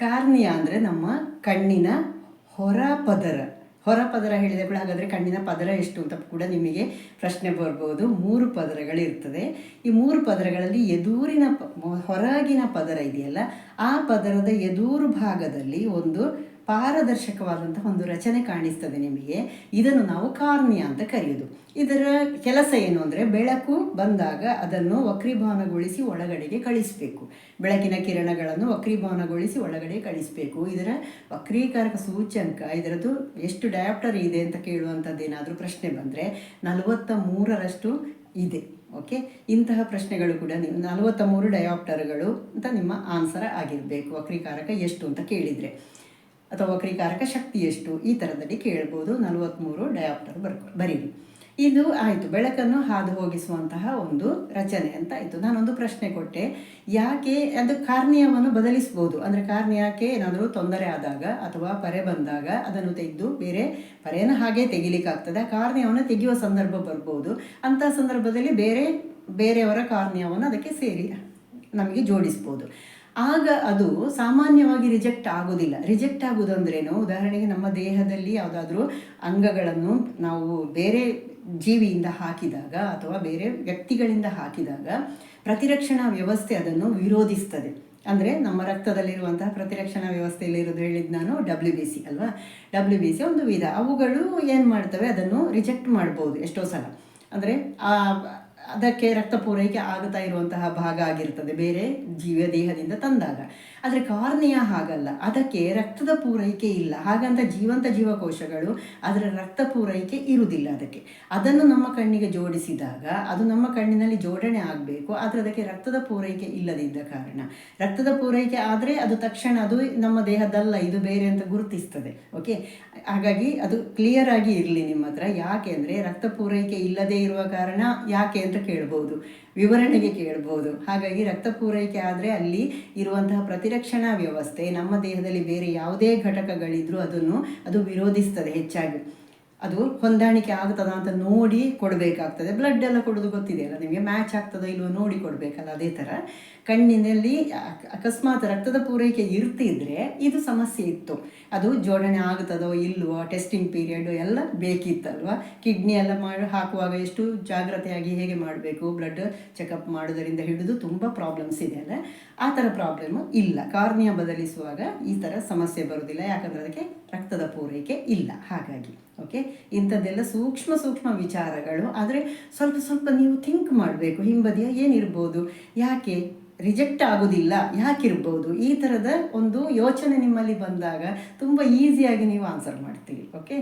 Cornea ಅಂದರೆ ನಮ್ಮ ಕಣ್ಣಿನ ಹೊರ ಪದರ ಹೊರ ಪದರ ಹೇಳಿದ ಕೂಡ ಹಾಗಾದರೆ ಕಣ್ಣಿನ ಪದರ ಎಷ್ಟು ಅಂತ ಕೂಡ ನಿಮಗೆ ಪ್ರಶ್ನೆ ಬರ್ಬೋದು. ಮೂರು ಪದರಗಳಿರ್ತದೆ. ಈ ಮೂರು ಪದರಗಳಲ್ಲಿ ಎದುರಿನ ಹೊರಗಿನ ಪದರ ಇದೆಯಲ್ಲ, ಆ ಪದರದ ಎದುರು ಭಾಗದಲ್ಲಿ ಒಂದು ಪಾರದರ್ಶಕವಾದಂತಹ ಒಂದು ರಚನೆ ಕಾಣಿಸ್ತದೆ ನಿಮಗೆ. ಇದನ್ನು ನಾವು ಕಾರ್ನಿಯ ಅಂತ ಕರೆಯೋದು. ಇದರ ಕೆಲಸ ಏನು ಅಂದರೆ ಬೆಳಕು ಬಂದಾಗ ಅದನ್ನು ವಕ್ರೀಭವನಗೊಳಿಸಿ ಒಳಗಡೆಗೆ ಕಳಿಸಬೇಕು. ಬೆಳಕಿನ ಕಿರಣಗಳನ್ನು ವಕ್ರೀಭವನಗೊಳಿಸಿ ಒಳಗಡೆ ಕಳಿಸಬೇಕು. ಇದರ ವಕ್ರೀಕಾರಕ ಸೂಚ್ಯಂಕ ಇದರದ್ದು ಎಷ್ಟು ಡಯಾಪ್ಟರ್ ಇದೆ ಅಂತ ಕೇಳುವಂಥದ್ದೇನಾದರೂ ಪ್ರಶ್ನೆ ಬಂದರೆ ನಲವತ್ತ ಮೂರರಷ್ಟು ಇದೆ. ಓಕೆ ಇಂತಹ ಪ್ರಶ್ನೆಗಳು ಕೂಡ ನೀವು ನಲವತ್ತ ಮೂರು ಡಯಾಪ್ಟರ್ಗಳು ಅಂತ ನಿಮ್ಮ ಆನ್ಸರ್ ಆಗಿರಬೇಕು. ವಕ್ರೀಕಾರಕ ಎಷ್ಟು ಅಂತ ಕೇಳಿದರೆ. ಅಥವಾ ವಕ್ರೀಕಾರಕ ಶಕ್ತಿ ಎಷ್ಟು? ಈ ಥರದಲ್ಲಿ ಕೇಳ್ಬೋದು. ನಲವತ್ತ್ಮೂರು ಡಯಾಪ್ಟರ್ ಬರ್ಕೊ ಬರೀರಿ. ಇದು ಆಯಿತು. ಬೆಳಕನ್ನು ಹಾದು ಹೋಗಿಸುವಂತಹ ಒಂದು ರಚನೆ ಅಂತ ಆಯಿತು. ನಾನೊಂದು ಪ್ರಶ್ನೆ ಕೊಟ್ಟೆ. ಯಾಕೆ ಅದು ಕಾರ್ನಿಯವನ್ನು ಬದಲಿಸ್ಬೋದು? ಅಂದರೆ ಕಾರ್ನಿಯಾಕ್ಕೆ ಏನಾದರೂ ತೊಂದರೆ ಆದಾಗ ಅಥವಾ ಪರೆ ಬಂದಾಗ ಅದನ್ನು ತೆಗೆದು ಬೇರೆ ಪರೆಯನ್ನು ಹಾಗೆ ತೆಗಿಲಿಕ್ಕಾಗ್ತದೆ. ಆ ಕಾರ್ನಿಯವನ್ನು ತೆಗೆಯುವ ಸಂದರ್ಭ ಬರ್ಬೋದು. ಅಂತ ಸಂದರ್ಭದಲ್ಲಿ ಬೇರೆ, ಬೇರೆಯವರ ಕಾರ್ನಿಯವನ್ನು ಅದಕ್ಕೆ ಸೇರಿ ನಮಗೆ ಜೋಡಿಸ್ಬೋದು. ಆಗ ಅದು ಸಾಮಾನ್ಯವಾಗಿ ರಿಜೆಕ್ಟ್ ಆಗೋದಿಲ್ಲ. ರಿಜೆಕ್ಟ್ ಆಗೋದಂದ್ರೇನು ಉದಾಹರಣೆಗೆ ನಮ್ಮ ದೇಹದಲ್ಲಿ ಯಾವುದಾದ್ರೂ ಅಂಗಗಳನ್ನು ನಾವು ಬೇರೆ ಜೀವಿಯಿಂದ ಹಾಕಿದಾಗ ಅಥವಾ ಬೇರೆ ವ್ಯಕ್ತಿಗಳಿಂದ ಹಾಕಿದಾಗ ಪ್ರತಿರಕ್ಷಣಾ ವ್ಯವಸ್ಥೆ ಅದನ್ನು ವಿರೋಧಿಸ್ತದೆ. ಅಂದರೆ ನಮ್ಮ ರಕ್ತದಲ್ಲಿರುವಂತಹ ಪ್ರತಿರಕ್ಷಣಾ ವ್ಯವಸ್ಥೆಯಲ್ಲಿ ಇರೋದು ಹೇಳಿದ್ದು ನಾನು ಡಬ್ಲ್ಯೂ ಬಿ ಸಿ ಅಲ್ವಾ? ಡಬ್ಲ್ಯೂ ಬಿ ಸಿ ಒಂದು ವಿಧ. ಅವುಗಳು ಏನು ಮಾಡ್ತವೆ? ಅದನ್ನು ರಿಜೆಕ್ಟ್ ಮಾಡ್ಬೋದು ಎಷ್ಟೋ ಸಲ. ಅಂದರೆ ಅದಕ್ಕೆ ರಕ್ತ ಪೂರೈಕೆ ಆಗುತ್ತಾ ಇರುವಂತಹ ಭಾಗ ಆಗಿರ್ತದೆ. ಬೇರೆ ಜೀವ ದೇಹದಿಂದ ತಂದಾಗ. ಆದರೆ ಕಾರ್ನಿಯ ಹಾಗಲ್ಲ. ಅದಕ್ಕೆ ರಕ್ತದ ಪೂರೈಕೆ ಇಲ್ಲ. ಹಾಗಂತ ಜೀವಂತ ಜೀವಕೋಶಗಳು ಅದರ ರಕ್ತ ಪೂರೈಕೆ ಇರುವುದಿಲ್ಲ ಅದಕ್ಕೆ. ಅದನ್ನು ನಮ್ಮ ಕಣ್ಣಿಗೆ ಜೋಡಿಸಿದಾಗ, ಅದು ನಮ್ಮ ಕಣ್ಣಿನಲ್ಲಿ ಜೋಡಣೆ ಆಗಬೇಕು, ಆದರೆ ಅದಕ್ಕೆ ರಕ್ತದ ಪೂರೈಕೆ ಇಲ್ಲದಿದ್ದ ಕಾರಣ. ರಕ್ತದ ಪೂರೈಕೆ ಆದರೆ ಅದು ತಕ್ಷಣ ಅದು ನಮ್ಮ ದೇಹದಲ್ಲ, ಇದು ಬೇರೆ ಅಂತ ಗುರುತಿಸ್ತದೆ. ಓಕೆ ಹಾಗಾಗಿ ಅದು ಕ್ಲಿಯರ್ ಆಗಿ ಇರಲಿ ನಿಮ್ಮ ಹತ್ರ ಯಾಕೆ ಅಂದರೆ ರಕ್ತ ಪೂರೈಕೆ ಇಲ್ಲದೇ ಇರುವ ಕಾರಣ ಯಾಕೆ ಅಂತ ಕೇಳ್ಬೋದು. ವಿವರಣೆಗೆ ಕೇಳ್ಬೋದು. ಹಾಗಾಗಿ ರಕ್ತ ಪೂರೈಕೆ ಆದರೆ ಅಲ್ಲಿ ಇರುವಂತಹ ಪ್ರತಿರಕ್ಷಣಾ ವ್ಯವಸ್ಥೆ, ನಮ್ಮ ದೇಹದಲ್ಲಿ ಬೇರೆ ಯಾವುದೇ ಘಟಕಗಳಿದ್ರೂ ಅದನ್ನು ಅದು ವಿರೋಧಿಸ್ತದೆ ಹೆಚ್ಚಾಗಿ. ಅದು ಹೊಂದಾಣಿಕೆ ಆಗ್ತದ ಅಂತ ನೋಡಿ ಕೊಡಬೇಕಾಗ್ತದೆ. ಬ್ಲಡ್ ಎಲ್ಲ ಕೊಡೋದು ಗೊತ್ತಿದೆಯಲ್ಲ, ನಿಮಗೆ ಮ್ಯಾಚ್ ಆಗ್ತದೋ ಇಲ್ವೋ ನೋಡಿ ಕೊಡಬೇಕಲ್ಲ ಅದೇ ಥರ ಕಣ್ಣಿನಲ್ಲಿ ಅಕ್- ಅಕಸ್ಮಾತ್ ರಕ್ತದ ಪೂರೈಕೆ ಇರ್ತಿದ್ರೆ ಇದು ಸಮಸ್ಯೆ ಇತ್ತು. ಅದು ಜೋಡಣೆ ಆಗ್ತದೋ ಇಲ್ವೋ ಟೆಸ್ಟಿಂಗ್ ಪೀರಿಯಡ್ ಎಲ್ಲ ಬೇಕಿತ್ತಲ್ವ? ಕಿಡ್ನಿ ಎಲ್ಲ ಮಾಡಿ ಹಾಕುವಾಗ ಎಷ್ಟು ಜಾಗ್ರತೆಯಾಗಿ ಹೇಗೆ ಮಾಡಬೇಕು? ಬ್ಲಡ್ ಚೆಕಪ್ ಮಾಡೋದರಿಂದ ಹಿಡಿದು ತುಂಬ ಪ್ರಾಬ್ಲಮ್ಸ್ ಇದೆ ಅಲ್ಲ. ಆ ಥರ ಪ್ರಾಬ್ಲಮ್ ಇಲ್ಲ. ಕಾರ್ನಿಯ ಬದಲಿಸುವಾಗ ಈ ಥರ ಸಮಸ್ಯೆ ಬರೋದಿಲ್ಲ. ಯಾಕಂದರೆ ಅದಕ್ಕೆ ರಕ್ತದ ಪೂರೈಕೆ ಇಲ್ಲ. ಹಾಗಾಗಿ ಓಕೆ ಇಂಥದ್ದೆಲ್ಲ ಸೂಕ್ಷ್ಮ ಸೂಕ್ಷ್ಮ ವಿಚಾರಗಳು. ಆದರೆ ಸ್ವಲ್ಪ ಸ್ವಲ್ಪ ನೀವು ಥಿಂಕ್ ಮಾಡಬೇಕು, ಹಿಂಬದಿಯ ಏನಿರ್ಬೋದು, ಯಾಕೆ ರಿಜೆಕ್ಟ್ ಆಗೋದಿಲ್ಲ, ಯಾಕಿರ್ಬೋದು, ಈ ಥರದ ಒಂದು ಯೋಚನೆ ನಿಮ್ಮಲ್ಲಿ ಬಂದಾಗ ತುಂಬ ಈಸಿಯಾಗಿ ನೀವು ಆನ್ಸರ್ ಮಾಡ್ತೀವಿ ಓಕೆ